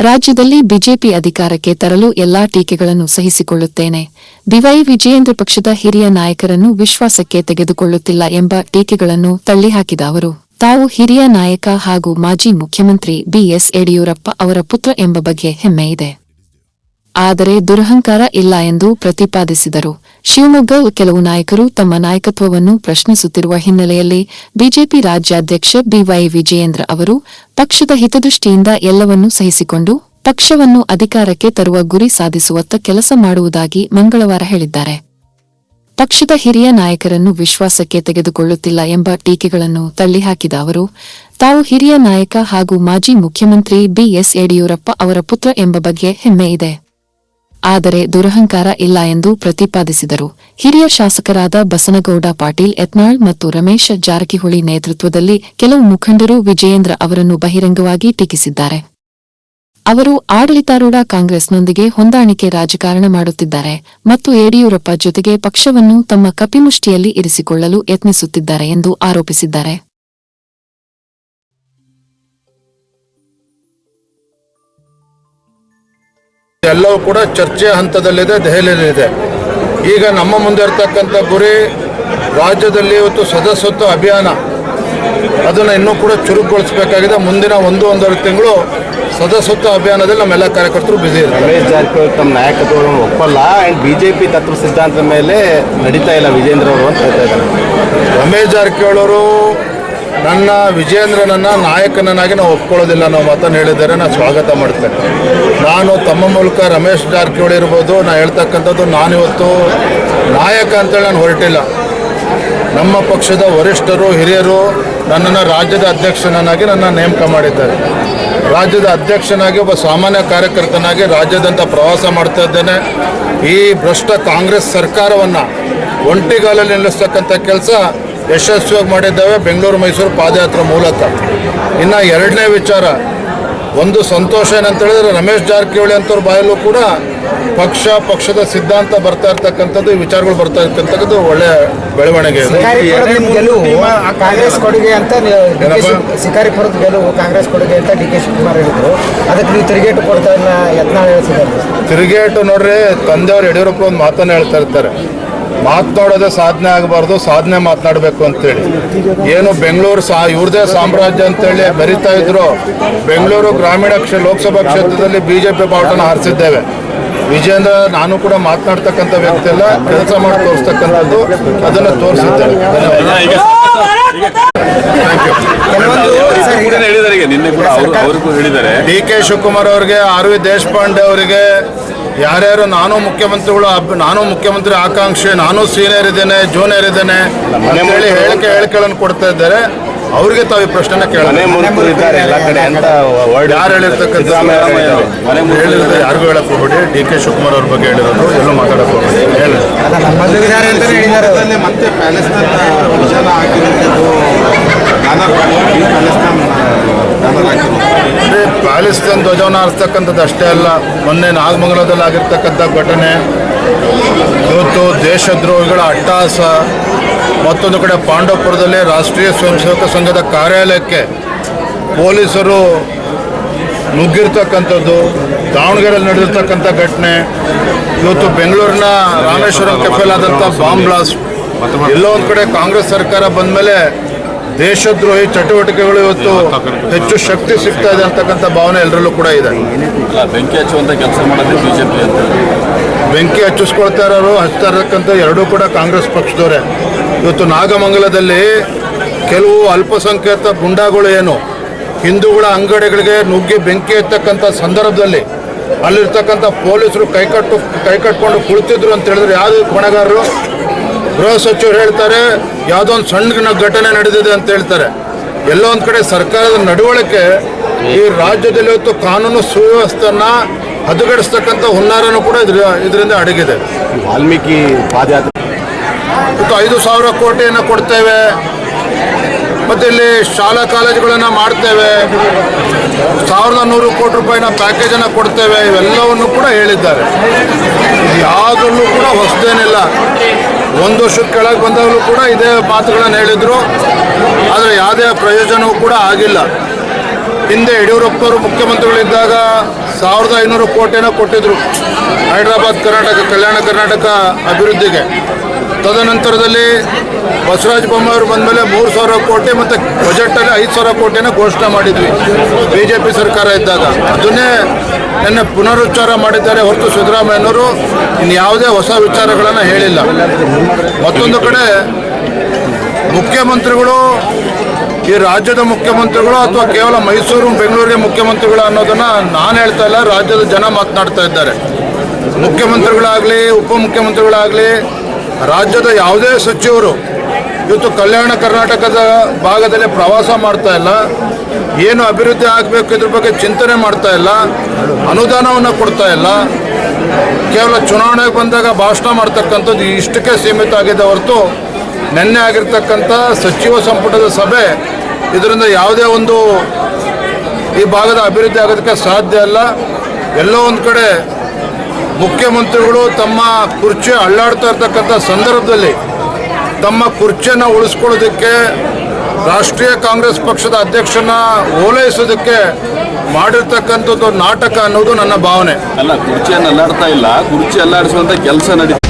ರಾಜ್ಯದಲ್ಲಿ ಬಿಜೆಪಿ ಅಧಿಕಾರಕ್ಕೆ ತರಲು ಎಲ್ಲಾ ಟೀಕೆಗಳನ್ನು ಸಹಿಸಿಕೊಳ್ಳುತ್ತೇನೆ. ಬಿವೈ ವಿಜಯೇಂದ್ರ ಪಕ್ಷದ ಹಿರಿಯ ನಾಯಕರನ್ನು ವಿಶ್ವಾಸಕ್ಕೆ ತೆಗೆದುಕೊಳ್ಳುತ್ತಿಲ್ಲ ಎಂಬ ಟೀಕೆಗಳನ್ನು ತಳ್ಳಿಹಾಕಿದ ಅವರು, ತಾವು ಹಿರಿಯ ನಾಯಕ ಹಾಗೂ ಮಾಜಿ ಮುಖ್ಯಮಂತ್ರಿ ಬಿಎಸ್ ಯಡಿಯೂರಪ್ಪ ಅವರ ಪುತ್ರ ಎಂಬ ಬಗ್ಗೆ ಹೆಮ್ಮೆಯಿದೆ ಆದರೆ ದುರಹಂಕಾರ ಇಲ್ಲ ಎಂದು ಪ್ರತಿಪಾದಿಸಿದರು. ಶಿವಮೊಗ್ಗ ಕೆಲವು ನಾಯಕರು ತಮ್ಮ ನಾಯಕತ್ವವನ್ನು ಪ್ರಶ್ನಿಸುತ್ತಿರುವ ಹಿನ್ನೆಲೆಯಲ್ಲಿ ಬಿಜೆಪಿ ರಾಜ್ಯಾಧ್ಯಕ್ಷ ಬಿವೈ ವಿಜಯೇಂದ್ರ ಅವರು ಪಕ್ಷದ ಹಿತದೃಷ್ಟಿಯಿಂದ ಎಲ್ಲವನ್ನೂ ಸಹಿಸಿಕೊಂಡು ಪಕ್ಷವನ್ನು ಅಧಿಕಾರಕ್ಕೆ ತರುವ ಗುರಿ ಸಾಧಿಸುವತ್ತ ಕೆಲಸ ಮಾಡುವುದಾಗಿ ಮಂಗಳವಾರ ಹೇಳಿದ್ದಾರೆ. ಪಕ್ಷದ ಹಿರಿಯ ನಾಯಕರನ್ನು ವಿಶ್ವಾಸಕ್ಕೆ ತೆಗೆದುಕೊಳ್ಳುತ್ತಿಲ್ಲ ಎಂಬ ಟೀಕೆಗಳನ್ನು ತಳ್ಳಿಹಾಕಿದ ಅವರು, ತಾವು ಹಿರಿಯ ನಾಯಕ ಹಾಗೂ ಮಾಜಿ ಮುಖ್ಯಮಂತ್ರಿ ಬಿಎಸ್ ಯಡಿಯೂರಪ್ಪ ಅವರ ಪುತ್ರ ಎಂಬ ಬಗ್ಗೆ ಹೆಮ್ಮೆಯಿದೆ ಆದರೆ ದುರಹಂಕಾರ ಇಲ್ಲ ಎಂದು ಪ್ರತಿಪಾದಿಸಿದರು. ಹಿರಿಯ ಶಾಸಕರಾದ ಬಸನಗೌಡ ಪಾಟೀಲ್, ಯತ್ನಾಳ್ ಮತ್ತು ರಮೇಶ್ ಜಾರಕಿಹೊಳಿ ನೇತೃತ್ವದಲ್ಲಿ ಕೆಲವು ಮುಖಂಡರು ವಿಜಯೇಂದ್ರ ಅವರನ್ನು ಬಹಿರಂಗವಾಗಿ ಟೀಕಿಸಿದ್ದಾರೆ. ಅವರು ಆಡಳಿತಾರೂಢ ಕಾಂಗ್ರೆಸ್ನೊಂದಿಗೆ ಹೊಂದಾಣಿಕೆ ರಾಜಕಾರಣ ಮಾಡುತ್ತಿದ್ದಾರೆ ಮತ್ತು ಯಡಿಯೂರಪ್ಪ ಜೊತೆಗೆ ಪಕ್ಷವನ್ನು ತಮ್ಮ ಕಪಿಮುಷ್ಟಿಯಲ್ಲಿ ಇರಿಸಿಕೊಳ್ಳಲು ಯತ್ನಿಸುತ್ತಿದ್ದಾರೆ ಎಂದು ಆರೋಪಿಸಿದ್ದಾರೆ. ಎಲ್ಲವೂ ಕೂಡ ಚರ್ಚೆಯ ಹಂತದಲ್ಲಿದೆ ದೆಹಲಿಯಲ್ಲಿದೆ. ಈಗ ನಮ್ಮ ಮುಂದೆ ಇರತಕ್ಕಂಥ ಗುರಿ ರಾಜ್ಯದಲ್ಲಿ ಇವತ್ತು ಸದಸ್ಯತ್ವ ಅಭಿಯಾನ. ಅದನ್ನು ಇನ್ನೂ ಕೂಡ ಚುರುಕುಗೊಳಿಸಬೇಕಾಗಿದೆ. ಮುಂದಿನ ಒಂದು ಒಂದೂವರೆ ತಿಂಗಳು ಸದಸ್ಯತ್ವ ಅಭಿಯಾನದಲ್ಲಿ ನಮ್ಮೆಲ್ಲ ಕಾರ್ಯಕರ್ತರು ಬ್ಯುಸಿ ಇದ್ದಾರೆ ರಮೇಶ್ ಜಾರಕಿಹೊಳಿ ತಮ್ಮ ನಾಯಕತ್ವವನ್ನು ಒಪ್ಪಲ್ಲ. ಆ್ಯಂಡ್ ಬಿ ಜೆ ಪಿ ತತ್ವ ಸಿದ್ಧಾಂತದ ಮೇಲೆ ನಡೀತಾ ಇಲ್ಲ ವಿಜೇಂದ್ರ ಅವರು ಅಂತ ಹೇಳ್ತಾ ಇದ್ದಾರೆ. ರಮೇಶ್ ಜಾರಕಿಹೊಳಿ ಅವರು ನನ್ನ ವಿಜೇಂದ್ರನನ್ನ ನಾಯಕನನ್ನಾಗಿ ನಾವು ಒಪ್ಕೊಳ್ಳೋದಿಲ್ಲ ಅನ್ನೋ ಮಾತನ್ನು ಹೇಳಿದರೆ ನಾನು ಸ್ವಾಗತ ಮಾಡ್ತೇನೆ. ನಾನು ತಮ್ಮ ಮೂಲಕ ರಮೇಶ್ ಜಾರಕಿಹೊಳಿ ಇರ್ಬೋದು ನಾನು ಹೇಳ್ತಕ್ಕಂಥದ್ದು ನಾನಿವತ್ತು ನಾಯಕ ಅಂತೇಳಿ ನಾನು ಹೊರಟಿಲ್ಲ. ನಮ್ಮ ಪಕ್ಷದ ವರಿಷ್ಠರು, ಹಿರಿಯರು ನನ್ನನ್ನು ರಾಜ್ಯದ ಅಧ್ಯಕ್ಷನನ್ನಾಗಿ ನನ್ನ ನೇಮಕ ಮಾಡಿದ್ದಾರೆ. ರಾಜ್ಯದ ಅಧ್ಯಕ್ಷನಾಗಿ ಒಬ್ಬ ಸಾಮಾನ್ಯ ಕಾರ್ಯಕರ್ತನಾಗಿ ರಾಜ್ಯದಂತ ಪ್ರವಾಸ ಮಾಡ್ತಾ ಇದ್ದೇನೆ. ಈ ಭ್ರಷ್ಟ ಕಾಂಗ್ರೆಸ್ ಸರ್ಕಾರವನ್ನು ಒಂಟಿಗಾಲಲ್ಲಿ ನಿಲ್ಲಿಸ್ತಕ್ಕಂಥ ಕೆಲಸ ಯಶಸ್ವಿಯಾಗಿ ಮಾಡಿದ್ದೇವೆ. ಬೆಂಗಳೂರು ಮೈಸೂರು ಪಾದಯಾತ್ರೆ ಮೂಲಕ. ಇನ್ನು ಎರಡನೇ ವಿಚಾರ ಒಂದು ಸಂತೋಷ ಏನಂತ ಹೇಳಿದ್ರೆ ರಮೇಶ್ ಜಾರಕಿಹೊಳಿ ಅಂತವ್ರ ಬಾಯಲ್ಲೂ ಕೂಡ ಪಕ್ಷ ಪಕ್ಷದ ಸಿದ್ಧಾಂತ ಬರ್ತಾ ಇರ್ತಕ್ಕಂಥದ್ದು ಈ ವಿಚಾರಗಳು ಬರ್ತಾ ಇರ್ತಕ್ಕಂಥದ್ದು ಒಳ್ಳೆಯ ಬೆಳವಣಿಗೆ ಇದೆ. ಗೆಲುವು ಕಾಂಗ್ರೆಸ್ ಕೊಡುಗೆ ಅಂತ ಶಿಕಾರಿಪುರದ ಗೆಲುವು ಕಾಂಗ್ರೆಸ್ ಕೊಡುಗೆ ಅಂತ ಡಿ ಕೆ ಶಿವಕುಮಾರ್ ಹೇಳಿದ್ರು. ಅದಕ್ಕೆ ನೀವು ತಿರುಗೇಟು ಕೊಡ್ತಾ ಯತ್ನ ಹೇಳ್ತಿದ್ದಾರೆ. ತಿರುಗೇಟು ನೋಡ್ರಿ ತಂದೆಯವರು ಯಡಿಯೂರಪ್ಪ ಒಂದು ಮಾತನ್ನ ಹೇಳ್ತಾ ಇರ್ತಾರೆ. ಮಾತನಾಡೋದೇ ಸಾಧನೆ ಆಗಬಾರ್ದು ಸಾಧನೆ ಮಾತನಾಡಬೇಕು ಅಂತೇಳಿ. ಏನು ಬೆಂಗಳೂರು ಸಾ ಇವ್ರದೇ ಸಾಮ್ರಾಜ್ಯ ಅಂತೇಳಿ ಬರಿತಾ ಇದ್ರು ಬೆಂಗಳೂರು ಗ್ರಾಮೀಣ ಕ್ಷೇ ಲೋಕಸಭಾ ಕ್ಷೇತ್ರದಲ್ಲಿ ಬಿಜೆಪಿ ಬಾವುಟನ ಹಾರಿಸಿದ್ದೇವೆ. ವಿಜೇಂದ್ರ ನಾನು ಕೂಡ ಮಾತನಾಡ್ತಕ್ಕಂಥ ವ್ಯಕ್ತಿ ಅಲ್ಲ ಕೆಲಸ ಮಾಡಿ ತೋರಿಸ್ತಕ್ಕಂಥದ್ದು ಅದನ್ನು ತೋರಿಸಿದ್ದೇವೆ ಡಿ ಕೆ ಶಿವಕುಮಾರ್ ಅವರಿಗೆ ಆರ್ ವಿ ದೇಶಪಾಂಡೆ ಅವರಿಗೆ ಯಾರ್ಯಾರು ನಾನು ಮುಖ್ಯಮಂತ್ರಿಗಳು ನಾನು ಮುಖ್ಯಮಂತ್ರಿ ಆಕಾಂಕ್ಷೆ ನಾನು ಸೀನಿಯರ್ ಇದ್ದೇನೆ ಜೂನಿಯರ್ ಇದ್ದೇನೆ ಹೇಳಿ ಹೇಳಿಕೆ ಹೇಳಿಕೆಗಳನ್ನು ಕೊಡ್ತಾ ಇದ್ದಾರೆ. ಅವ್ರಿಗೆ ತಾವು ಈ ಪ್ರಶ್ನೆ ಇದ್ದಾರೆ ಎಲ್ಲ ಕಡೆ ಅಂತ ವರ್ಡ್ ಯಾರು ಹೇಳಿರ್ತಕ್ಕಂಥ ಹೇಳಿರೋದು ಯಾರಿಗೂ ಹೇಳಕ್ ಹೋಗ್ಬೇಡಿ. ಡಿ ಕೆ ಶಿವಕುಮಾರ್ ಅವ್ರ ಬಗ್ಗೆ ಹೇಳಿರೋದು ಎಲ್ಲೂ ಮಾತಾಡಕ್ ಹೋಗ್ಬೇಡಿ. ಹೇಳಿ. ಮತ್ತೆ ಪ್ಯಾಲೆಸ್ತೈನ್ ಧ್ವಜವನ್ನು ಹಾರಿಸ್ತಕ್ಕಂಥದ್ದು ಅಷ್ಟೇ ಅಲ್ಲ, ಮೊನ್ನೆ ನಾಗಮಂಗಲದಲ್ಲಿ ಆಗಿರ್ತಕ್ಕಂಥ ಘಟನೆ, ಇವತ್ತು ದೇಶದ್ರೋಹಿಗಳ ಅಟ್ಟಹಾಸ ಮತ್ತೊಂದು ಕಡೆ ಪಾಂಡವಪುರದಲ್ಲಿ ರಾಷ್ಟ್ರೀಯ ಸ್ವಯಂ ಸೇವಕ ಸಂಘದ ಕಾರ್ಯಾಲಯಕ್ಕೆ ಪೊಲೀಸರು ನುಗ್ಗಿರ್ತಕ್ಕಂಥದ್ದು, ದಾವಣಗೆರೆಯಲ್ಲಿ ನಡೆದಿರ್ತಕ್ಕಂಥ ಘಟನೆ, ಇವತ್ತು ಬೆಂಗಳೂರಿನ ರಾಮೇಶ್ವರಂ ಕೆಫೆಲಾದಂಥ ಬಾಂಬ್ ಬ್ಲಾಸ್ಟ್, ಎಲ್ಲೋ ಒಂದು ಕಡೆ ಕಾಂಗ್ರೆಸ್ ಸರ್ಕಾರ ಬಂದ ಮೇಲೆ ದೇಶದ್ರೋಹಿ ಚಟುವಟಿಕೆಗಳು ಇವತ್ತು ಹೆಚ್ಚು ಶಕ್ತಿ ಸಿಗ್ತಾ ಇದೆ ಅಂತಕ್ಕಂಥ ಭಾವನೆ ಎಲ್ಲರಲ್ಲೂ ಕೂಡ ಇದೆ. ಬೆಂಕಿ ಹಚ್ಚುವಂತ ಕೆಲಸ ಮಾಡೋದು ಬಿಜೆಪಿ ಅಂತ ಬೆಂಕಿ ಹಚ್ಚಿಸ್ಕೊಳ್ತಾ ಇರೋರು ಹಚ್ತಾ ಇರತಕ್ಕಂಥ ಎರಡೂ ಕೂಡ ಕಾಂಗ್ರೆಸ್ ಪಕ್ಷದವರೇ. ಇವತ್ತು ನಾಗಮಂಗಲದಲ್ಲಿ ಕೆಲವು ಅಲ್ಪಸಂಖ್ಯಾತ ಗುಂಡಾಗಳು ಏನು? ಹಿಂದೂಗಳ ಅಂಗಡಿಗಳಿಗೆ ನುಗ್ಗಿ ಬೆಂಕಿ ಎತ್ತಕ್ಕಂಥ ಸಂದರ್ಭದಲ್ಲಿ ಅಲ್ಲಿರ್ತಕ್ಕಂಥ ಪೊಲೀಸರು ಕೈಕಟ್ಟು ಕೈಕಟ್ಕೊಂಡು ಕುಳಿತಿದ್ರು ಅಂತ ಹೇಳಿದ್ರೆ ಯಾವುದೇ ಹೊಣೆಗಾರರು ಗೃಹ ಸಚಿವರು ಹೇಳ್ತಾರೆ ಯಾವುದೋ ಒಂದು ಸಣ್ಣ ಘಟನೆ ನಡೆದಿದೆ ಅಂತ ಹೇಳ್ತಾರೆ. ಎಲ್ಲೋ ಒಂದು ಕಡೆ ಸರ್ಕಾರದ ನಡವಳಿಕೆ ಈ ರಾಜ್ಯದಲ್ಲಿ ಇವತ್ತು ಕಾನೂನು ಸುವ್ಯವಸ್ಥೆಯನ್ನ ಹದಗೆಡಿಸ್ತಕ್ಕಂಥ ಹುನ್ನಾರನೂ ಕೂಡ ಇದ್ರ ಇದರಿಂದ ಅಡಗಿದೆ. ವಾಲ್ಮೀಕಿ ಪಾದಯಾತ್ರೆ. ಇವತ್ತು ಐದು ಸಾವಿರ ಕೋಟಿಯನ್ನು ಕೊಡ್ತೇವೆ. ಮತ್ತು ಇಲ್ಲಿ ಶಾಲಾ ಕಾಲೇಜುಗಳನ್ನು ಮಾಡ್ತೇವೆ. ಸಾವಿರದ ನೂರು ಕೋಟಿ ರೂಪಾಯಿನ ಪ್ಯಾಕೇಜನ್ನು ಕೊಡ್ತೇವೆ. ಇವೆಲ್ಲವನ್ನು ಕೂಡ ಹೇಳಿದ್ದಾರೆ. ಯಾವುದನ್ನು ಕೂಡ ಹೊಸದೇನಿಲ್ಲ. ಒಂದು ವರ್ಷದ ಕೆಳಗೆ ಬಂದಾಗಲೂ ಕೂಡ ಇದೇ ಮಾತುಗಳನ್ನು ಹೇಳಿದರು. ಆದರೆ ಯಾವುದೇ ಪ್ರಯೋಜನವೂ ಕೂಡ ಆಗಿಲ್ಲ. ಹಿಂದೆ ಯಡಿಯೂರಪ್ಪರು ಮುಖ್ಯಮಂತ್ರಿಗಳಿದ್ದಾಗ ಸಾವಿರದ ಐನೂರು ಕೋಟಿನ ಕೊಟ್ಟಿದ್ರು ಹೈದರಾಬಾದ್ ಕರ್ನಾಟಕ, ಕಲ್ಯಾಣ ಕರ್ನಾಟಕ ಅಭಿವೃದ್ಧಿಗೆ. ತದನಂತರದಲ್ಲಿ ಬಸವರಾಜ ಬೊಮ್ಮಾಯಿಯವರು ಬಂದಮೇಲೆ ಮೂರು ಸಾವಿರ ಕೋಟಿ ಮತ್ತು ಬಜೆಟಲ್ಲಿ ಐದು ಸಾವಿರ ಕೋಟಿನ ಘೋಷಣೆ ಮಾಡಿದ್ವಿ. ಬಿ ಜೆ ಪಿ ಸರ್ಕಾರ ಇದ್ದಾಗ. ಅದನ್ನೇ ನಿನ್ನೆ ಪುನರುಚ್ಚಾರ ಮಾಡಿದ್ದಾರೆ ಹೊರತು ಸಿದ್ದರಾಮಯ್ಯನವರು ಇನ್ಯಾವುದೇ ಹೊಸ ವಿಚಾರಗಳನ್ನು ಹೇಳಿಲ್ಲ. ಮತ್ತೊಂದು ಕಡೆ ಮುಖ್ಯಮಂತ್ರಿಗಳು ಈ ರಾಜ್ಯದ ಮುಖ್ಯಮಂತ್ರಿಗಳು ಅಥವಾ ಕೇವಲ ಮೈಸೂರು ಬೆಂಗಳೂರಿಗೆ ಮುಖ್ಯಮಂತ್ರಿಗಳು ಅನ್ನೋದನ್ನು ನಾನು ಹೇಳ್ತಾ ಇಲ್ಲ, ರಾಜ್ಯದ ಜನ ಮಾತನಾಡ್ತಾ ಇದ್ದಾರೆ. ಮುಖ್ಯಮಂತ್ರಿಗಳಾಗಲಿ, ಉಪಮುಖ್ಯಮಂತ್ರಿಗಳಾಗಲಿ, ರಾಜ್ಯದ ಯಾವುದೇ ಸಚಿವರು, ಇವತ್ತು ಕಲ್ಯಾಣ ಕರ್ನಾಟಕದ ಭಾಗದಲ್ಲಿ ಪ್ರವಾಸ ಮಾಡ್ತಾ ಇಲ್ಲ. ಏನು ಅಭಿವೃದ್ಧಿ ಆಗಬೇಕು ಇದ್ರ ಬಗ್ಗೆ ಚಿಂತನೆ ಮಾಡ್ತಾ ಇಲ್ಲ, ಅನುದಾನವನ್ನು ಕೊಡ್ತಾ ಇಲ್ಲ. ಕೇವಲ ಚುನಾವಣೆಗೆ ಬಂದಾಗ ಭಾಷಣ ಮಾಡ್ತಕ್ಕಂಥದ್ದು ಇಷ್ಟಕ್ಕೆ ಸೀಮಿತ ಆಗಿದೆ ಹೊರತು ನಿನ್ನೆ ಆಗಿರ್ತಕ್ಕಂಥ ಸಚಿವ ಸಂಪುಟದ ಸಭೆ ಇದರಿಂದ ಯಾವುದೇ ಒಂದು ಈ ಭಾಗದ ಅಭಿವೃದ್ಧಿ ಆಗೋದಕ್ಕೆ ಸಾಧ್ಯ ಅಲ್ಲ ಎಲ್ಲೋ ಒಂದು ಕಡೆ ಮುಖ್ಯಮಂತ್ರಿಗಳು ತಮ್ಮ ಕುರ್ಚಿ ಅಳ್ಳಾಡ್ತಾ ಇರ್ತಕ್ಕಂಥ ಸಂದರ್ಭದಲ್ಲಿ ತಮ್ಮ ಕುರ್ಚಿಯನ್ನು ಉಳಿಸ್ಕೊಳ್ಳೋದಕ್ಕೆ ರಾಷ್ಟ್ರೀಯ ಕಾಂಗ್ರೆಸ್ ಪಕ್ಷದ ಅಧ್ಯಕ್ಷನ ಓಲೈಸೋದಕ್ಕೆ ಮಾಡಿರ್ತಕ್ಕಂಥದ್ದು ನಾಟಕ ಅನ್ನೋದು ನನ್ನ ಭಾವನೆ. ಅಲ್ಲ, ಕುರ್ಚಿಯನ್ನು ಅಲ್ಲಾಡ್ತಾ ಇಲ್ಲ. ಕುರ್ಚಿ ಅಲ್ಲಾಡಿಸುವಂತ ಕೆಲಸ ನಡೀತಾ